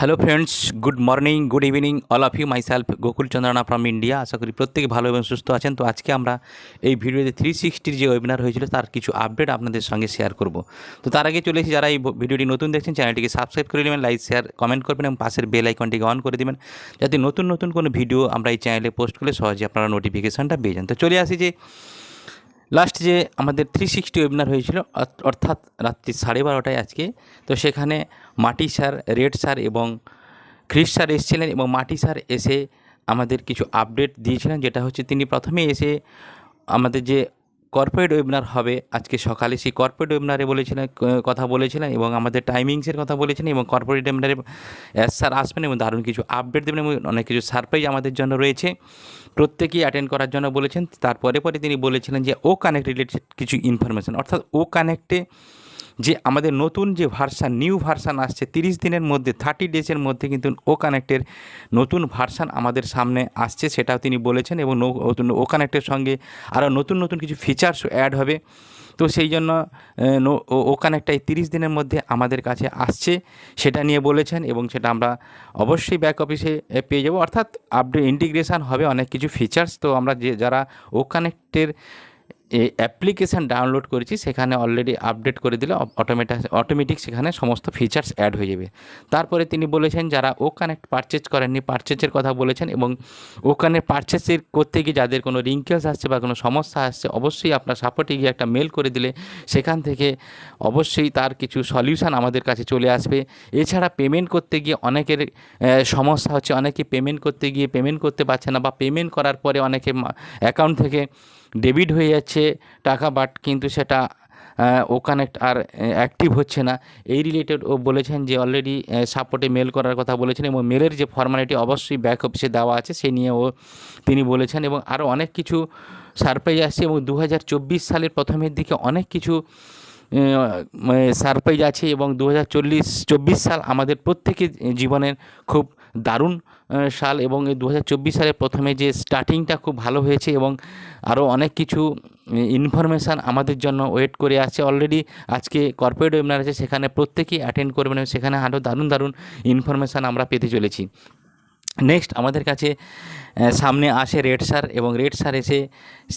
Hello friends good morning good evening all of you myself Gokul Chandrana from India আশা করি প্রত্যেকে ভালো এবং সুস্থ আছেন। তো আজকে আমরা এই ভিডিওতে থ্রি সিক্সটির যে ওয়েবিনার হয়েছিল, তার কিছু আপডেট আপনাদের সঙ্গে শেয়ার করব। তো তার আগে চলে এসেছি যারা এই ভিডিওটি নতুন দেখছেন চ্যানেলটিকে সাবস্ক্রাইব করে নেবেন লাইক শেয়ার কমেন্ট করবেন এবং পাশের বেল আইকনটিকে অন করে দেবেন, যাতে নতুন নতুন কোনো ভিডিও আমরা এই চ্যানেলে পোস্ট করলে সহজে আপনারা নোটিফিকেশানটা পেয়ে যান। তো চলে আসি যে লাস্ট যে আমাদের থ্রি সিক্সটি ওয়েবিনার হয়েছিল, অর্থ- অর্থাৎ রাত্রি সাড়ে বারোটায় আজকে, তো সেখানে মাটি স্যার, রেড স্যার এবং খ্রিস স্যার এসেছিলেন এবং মাটি স্যার এসে আমাদের কিছু আপডেট দিয়েছিলেন, যেটা হচ্ছে তিনি প্রথমে এসে আমাদের যে কর্পোরেট ওয়েবিনার হবে। আজকে সকালে সেই কর্পোরেট ওয়েবিনারে বলেছিলেন কথা বলেছিলেন এবং আমাদের টাইমিংসের কথা বলেছেন এবং কর্পোরেট ওয়েবিনারে স্যার আসবেন এবং দারুণ কিছু আপডেট দেবেন এবং অনেক কিছু সারপ্রাইজ আমাদের জন্য রয়েছে। প্রত্যেকেই অ্যাটেন্ড করার জন্য বলেছেন। তারপরে পরে তিনি বলেছিলেন যে ও কানেক্ট রিলেটেড কিছু ইনফরমেশান অর্থাৎ ও কানেক্টে যে আমাদের নতুন যে ভার্সান, নিউ ভার্সান আসছে, তিরিশ দিনের মধ্যে থার্টি ডেজের মধ্যে কিন্তু ও কানেক্টের নতুন ভার্সান আমাদের সামনে আসছে, সেটাও তিনি বলেছেন এবং ও কানেক্টের সঙ্গে আরও নতুন নতুন কিছু ফিচার্স অ্যাড হবে। তো সেই জন্য ও- ও কানেক্টটা এই তিরিশ দিনের মধ্যে আমাদের কাছে আসছে, সেটা নিয়ে বলেছেন এবং সেটা আমরা অবশ্যই ব্যাক অফিসে পেয়ে যাব। অর্থাৎ আপডেট ইন্টিগ্রেশান হবে অনেক কিছু ফিচার্স তো আমরা যে, যারা ও কানেক্টের অ্যাপ্লিকেশান ডাউনলোড করেছি, সেখানে অলরেডি আপডেট করে দিলে অটোমেটিক অটোমেটিক সেখানে সমস্ত ফিচার্স অ্যাড হয়ে যাবে। তারপরে তিনি বলেছেন, যারা ও কানেক্ট পারচেজ করেননি পারচেজের কথা বলেছেন এবং ওখানে পারচেসের করতে গিয়ে যাদের কোনো রিঙ্কেলস আসছে বা কোনো সমস্যা আসছে, অবশ্যই আপনার সাপোর্টে গিয়ে একটা মেল করে দিলে সেখান থেকে অবশ্যই তার কিছু সলিউশন আমাদের কাছে চলে আসবে। এছাড়া পেমেন্ট করতে গিয়ে অনেকের সমস্যা হচ্ছে, অনেকে পেমেন্ট করতে গিয়ে পেমেন্ট করতে পারছে না বা পেমেন্ট করার পরে অনেকে অ্যাকাউন্ট থেকে ডেবিট হয়ে যাচ্ছে টাকা, বাট কিন্তু সেটা ও কানেক্ট আর অ্যাক্টিভ হচ্ছে না। এই রিলেটেড ও বলেছেন যে অলরেডি সাপোর্টে মেল করার কথা বলেছেন এবং মেলের যে ফর্মালিটি অবশ্যই ব্যাক অফিসে দেওয়া আছে, সে নিয়ে ও তিনি বলেছেন এবং আরও অনেক কিছু সারপ্রাইজ আসছে এবং দু হাজার চব্বিশ সালের প্রথমের দিকে অনেক কিছু সারপ্রাইজ আছে এবং দু হাজার সাল আমাদের প্রত্যেকের জীবনের খুব দারুণ সাল এবং দু সালে প্রথমে যে স্টার্টিংটা খুব ভালো হয়েছে এবং আরও অনেক কিছু ইনফরমেশান আমাদের জন্য ওয়েট করে আছে। অলরেডি আজকে কর্পোরেট ওয়েবিনার আছে, সেখানে প্রত্যেকেই অ্যাটেন্ড করবেন এবং সেখানে আরও দারুণ দারুণ ইনফরমেশান আমরা পেতে চলেছি। নেক্সট আমাদের কাছে সামনে আসে রেড স্যার এবং রেড স্যার এসে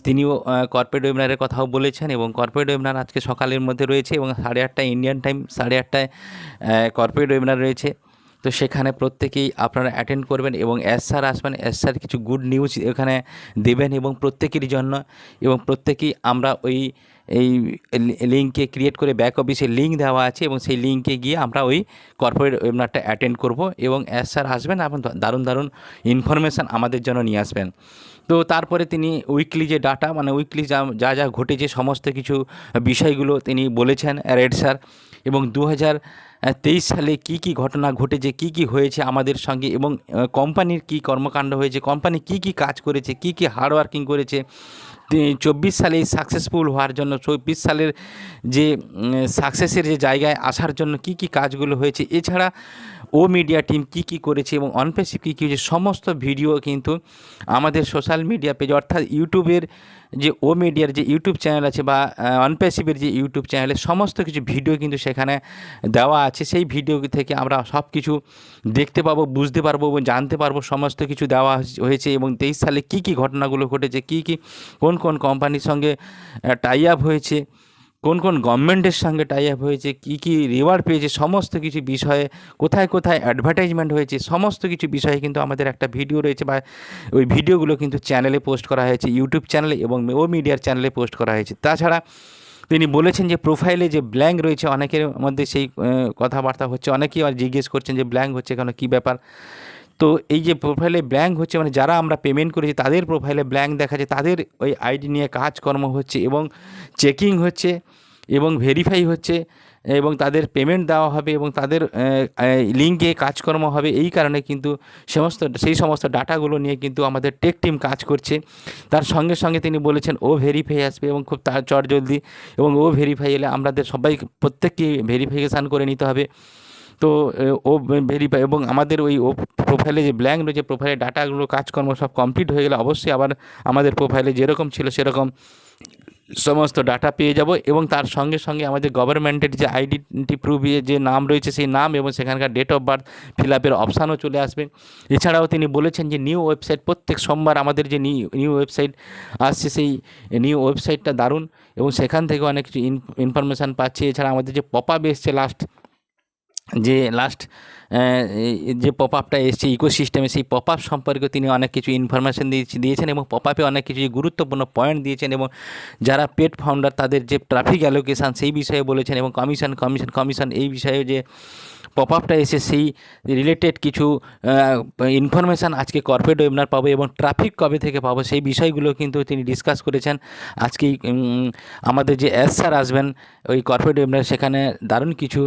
তিনিও কর্পোরেট ওয়েবিনারের কথাও বলেছেন এবং কর্পোরেট ওয়েবিনার আজকে সকালের মধ্যে রয়েছে এবং সাড়ে আটটায় ইন্ডিয়ান টাইম সাড়ে আটটায় কর্পোরেট ওয়েবিনার রয়েছে। তো সেখানে প্রত্যেকেই আপনারা অ্যাটেন্ড করবেন এবং এস স্যার আসবেন এস স্যার কিছু গুড নিউজ এখানে দেবেন এবং প্রত্যেকেরই জন্য এবং প্রত্যেকেই আমরা ওই, এই লিঙ্কে ক্রিয়েট করে ব্যাক অফিসে লিঙ্ক দেওয়া আছে এবং সেই লিঙ্কে গিয়ে আমরা ওই কর্পোরেট ওয়েবিনারটা অ্যাটেন্ড করব এবং এস স্যার আসবেন এবং দারুণ দারুণ ইনফরমেশান আমাদের জন্য নিয়ে আসবেন। তো তারপরে তিনি উইকলি যে ডাটা মানে উইকলি যা যা যা ঘটেছে, সমস্ত কিছু বিষয়গুলো তিনি বলেছেন রেড স্যার এবং দু তেইশ সালে কি কি ঘটনা ঘটেছে, কি কি হয়েছে আমাদের সঙ্গে এবং কোম্পানির কি কর্মকাণ্ড হয়েছে, কোম্পানি কি কি কাজ করেছে, কি কি হার্ড ওয়ার্কিং করেছে চব্বিশ সালে সাকসেসফুল হওয়ার জন্য, চব্বিশ সালের যে সাকসেসের যে জায়গায় আসার জন্য কি কি কাজগুলো হয়েছে, এছাড়া ও মিডিয়া টিম কি কি করেছে এবং অনপেসিভ কী কী হয়েছে, সমস্ত ভিডিও কিন্তু আমাদের সোশ্যাল মিডিয়া পেজ অর্থাৎ ইউটিউবের যে ও মিডিয়ার যে ইউটিউব চ্যানেল আছে বা অনপেসিভের যে ইউটিউব চ্যানেলে সমস্ত কিছু ভিডিও কিন্তু সেখানে দেওয়া আছে। সেই ভিডিও থেকে আমরা সব কিছু দেখতে পাবো, বুঝতে পারব এবং জানতে পারব সমস্ত কিছু দেওয়া হয়েছে এবং তেইশ সালে কী কী ঘটনাগুলো ঘটেছে, কী কী, কোন কোন কোম্পানির সঙ্গে টাই আপ হয়েছে। কোন কোন গভর্নমেন্টের সঙ্গে টাই আপ হয়েছে, কী কী রিওয়ার্ড পেয়েছে, সমস্ত কিছু বিষয়ে, কোথায় কোথায় অ্যাডভার্টাইজমেন্ট হয়েছে, সমস্ত কিছু বিষয়ে কিন্তু আমাদের একটা ভিডিও রয়েছে বা ওই ভিডিওগুলো কিন্তু চ্যানেলে পোস্ট করা হয়েছে ইউটিউব চ্যানেলে এবং ও মিডিয়ার চ্যানেলে পোস্ট করা হয়েছে। তাছাড়া তিনি বলেছেন যে প্রোফাইলে যে ব্ল্যাঙ্ক রয়েছে, অনেকের মধ্যে সেই কথাবার্তা হচ্ছে, অনেকেই আর জিজ্ঞেস করছেন যে ব্ল্যাঙ্ক হচ্ছে কেন, কী ব্যাপার? তো এই যে প্রোফাইলে ব্ল্যাঙ্ক হচ্ছে মানে যারা আমরা পেমেন্ট করেছি, তাদের প্রোফাইলে ব্ল্যাঙ্ক দেখাচ্ছে, তাদের ওই আইডি নিয়ে কাজকর্ম হচ্ছে এবং চেকিং হচ্ছে এবং ভেরিফাই হচ্ছে এবং তাদের পেমেন্ট দেওয়া হবে এবং তাদের লিঙ্কে কাজকর্ম হবে। এই কারণে কিন্তু সমস্ত, সেই সমস্ত ডাটাগুলো নিয়ে কিন্তু আমাদের টেক টিম কাজ করছে। তার সঙ্গে সঙ্গে তিনি বলেছেন, ও ভেরিফাই আসবে এবং খুব তার চট জলদি এবং ও ভেরিফাই এলে আমাদের সবাই প্রত্যেককে ভেরিফিকেশান করে নিতে হবে। তো ও ভেরিফাই এবং আমাদের ওই ও প্রোফাইলে যে ব্ল্যাঙ্ক রয়েছে প্রোফাইলে ডাটাগুলো কাজকর্ম সব কমপ্লিট হয়ে গেলে অবশ্যই আবার আমাদের প্রোফাইলে যেরকম ছিল সেরকম সমস্ত ডাটা পেয়ে যাব এবং তার সঙ্গে সঙ্গে আমাদের গভর্নমেন্টের যে আইডেন্টি প্রুফ যে নাম রয়েছে সেই নাম এবং সেখানকার ডেট অফ বার্থ ফিল আপের অপশানও চলে আসবে। এছাড়াও তিনি বলেছেন যে নিউ ওয়েবসাইট প্রত্যেক সোমবার আমাদের যে নিউ ওয়েবসাইট আসছে সেই নিউ ওয়েবসাইটটা দারুণ এবং সেখান থেকে অনেক কিছু ইনফরমেশান পাচ্ছি। এছাড়া আমাদের যে পপ আপ এসছে লাস্ট যে লাস্ট যে পপ আপটা এসছে ইকোসিস্টেমে সেই পপ আপ সম্পর্কে তিনি অনেক কিছু ইনফরমেশান দিয়েছেন এবং পপ আপে অনেক কিছু গুরুত্বপূর্ণ পয়েন্ট দিয়েছেন এবং যারা পেট ফাউন্ডার তাদের যে ট্রাফিক অ্যালোকেশান সেই বিষয়ে বলেছেন এবং কমিশন কমিশন কমিশন এই বিষয়ে যে পপ আপটা এসে সেই রিলেটেড কিছু ইনফরমেশান আজকে কর্পোরেট ওয়েবনার পাবো এবং ট্রাফিক কবে থেকে পাবো সেই বিষয়গুলো কিন্তু তিনি ডিসকাস করেছেন। আজকেই আমাদের যে এস স্যার আসবেন, ওই কর্পোরেট ওয়েবনার সেখানে দারুণ কিছু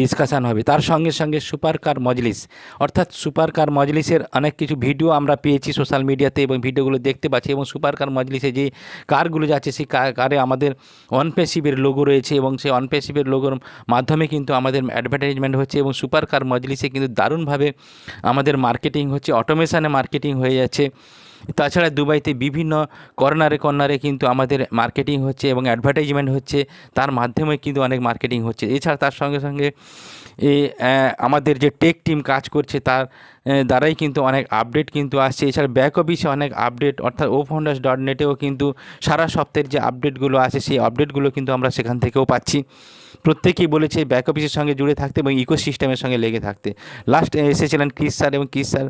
ডিসকাশান হবে। তার সঙ্গে সঙ্গে সুপার কার মজলিস, অর্থাৎ সুপার কার মজলিসের অনেক কিছু ভিডিও আমরা পেয়েছি সোশ্যাল মিডিয়াতে এবং ভিডিওগুলো দেখতে পাচ্ছি এবং সুপার কার মজলিসে যে কারগুলো যাচ্ছে সেই কারে আমাদের অনপেসিভের লোগো রয়েছে এবং সেই অনপেসিভের লোগোর মাধ্যমে কিন্তু আমাদের অ্যাডভার্টাইজমেন্ট হচ্ছে এবং সুপার কার মজলিসে কিন্তু দারুণভাবে আমাদের মার্কেটিং হচ্ছে, অটোমেশানে মার্কেটিং হয়ে যাচ্ছে। তাছাড়া দুবাইতে বিভিন্ন কর্নারে কর্নারে কিন্তু আমাদের মার্কেটিং হচ্ছে এবং অ্যাডভার্টাইজমেন্ট হচ্ছে, তার মাধ্যমে কিন্তু অনেক মার্কেটিং হচ্ছে। এছাড়া তার সঙ্গে সঙ্গে এ, আমাদের যে টেক টিম কাজ করছে, তার দ্বারাই কিন্তু অনেক আপডেট কিন্তু আসছে। এছাড়া ব্যাক অফিসে অনেক আপডেট অর্থাৎ ও ফাউন্ডার্স ডট নেটেও কিন্তু সারা সপ্তাহের যে আপডেটগুলো আছে, সেই আপডেটগুলো কিন্তু আমরা সেখান থেকেও পাচ্ছি। প্রত্যেকেই বলেছে ব্যাক অফিসের সঙ্গে জুড়ে থাকতে এবং ইকোসিস্টেমের সঙ্গে লেগে থাকতে। লাস্ট এসেছিলেন ক্রিস স্যার এবং ক্রিস স্যার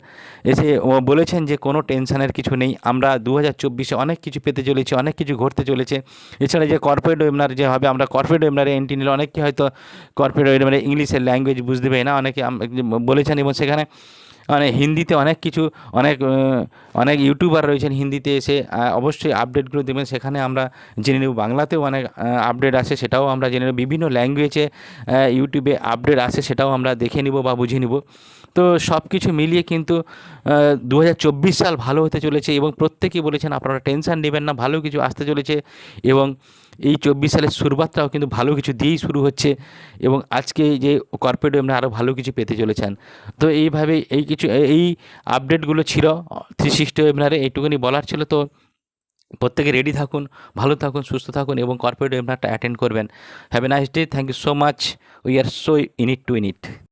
এসে বলেছেন যে কোনো টেনশনের কিছু নেই। আমরা দু হাজার চব্বিশে অনেক কিছু পেতে চলেছি, অনেক কিছু ঘটতে চলেছে। এছাড়া যে কর্পোরেট ওয়েবনার যে হবে, আমরা কর্পোরেট ওয়েবনারে এন্ট্রি নিলে অনেকে হয়তো কর্পোরেট ওয়েবনারে ইংলিশের ল্যাঙ্গুয়েজ বুঝতে পারি না। অনেকে বলেছেন এবং সেখানে মানে হিন্দিতে অনেক কিছু, অনেক অনেক ইউটিউবার রয়েছেন হিন্দিতে এসে অবশ্যই আপডেটগুলো দেবেন। সেখানে আমরা জেনে নেব। বাংলাতেও অনেক আপডেট আসে সেটাও আমরা জেনে নেব। বিভিন্ন ল্যাঙ্গুয়েজে ইউটিউবে আপডেট আসে সেটাও আমরা দেখে নিব বা বুঝে নিব। তো সব কিছু মিলিয়ে কিন্তু দু হাজার চব্বিশ সাল ভালো হতে চলেছে এবং প্রত্যেকেই বলেছেন আপনারা টেনশান নেবেন না, ভালো কিছু আসতে চলেছে এবং এই চব্বিশ সালের শুরুয়াতটাও কিন্তু ভালো কিছু দিয়েই শুরু হচ্ছে এবং আজকে যে কর্পোরেট আমরা আরও ভালো কিছু পেতে চলেছেন। তো এইভাবে এই কিছু, এই আপডেটগুলো ছিল থ্রি সিক্সটি ওয়েবনারে এইটুকুনি বলার ছিল, তো প্রত্যেকে রেডি থাকুন, ভালো থাকুন, সুস্থ থাকুন এবং কর্পোরেট ওয়েবনারটা অ্যাটেন্ড করবেন। Have a nice day thank you so much we are so innit to in it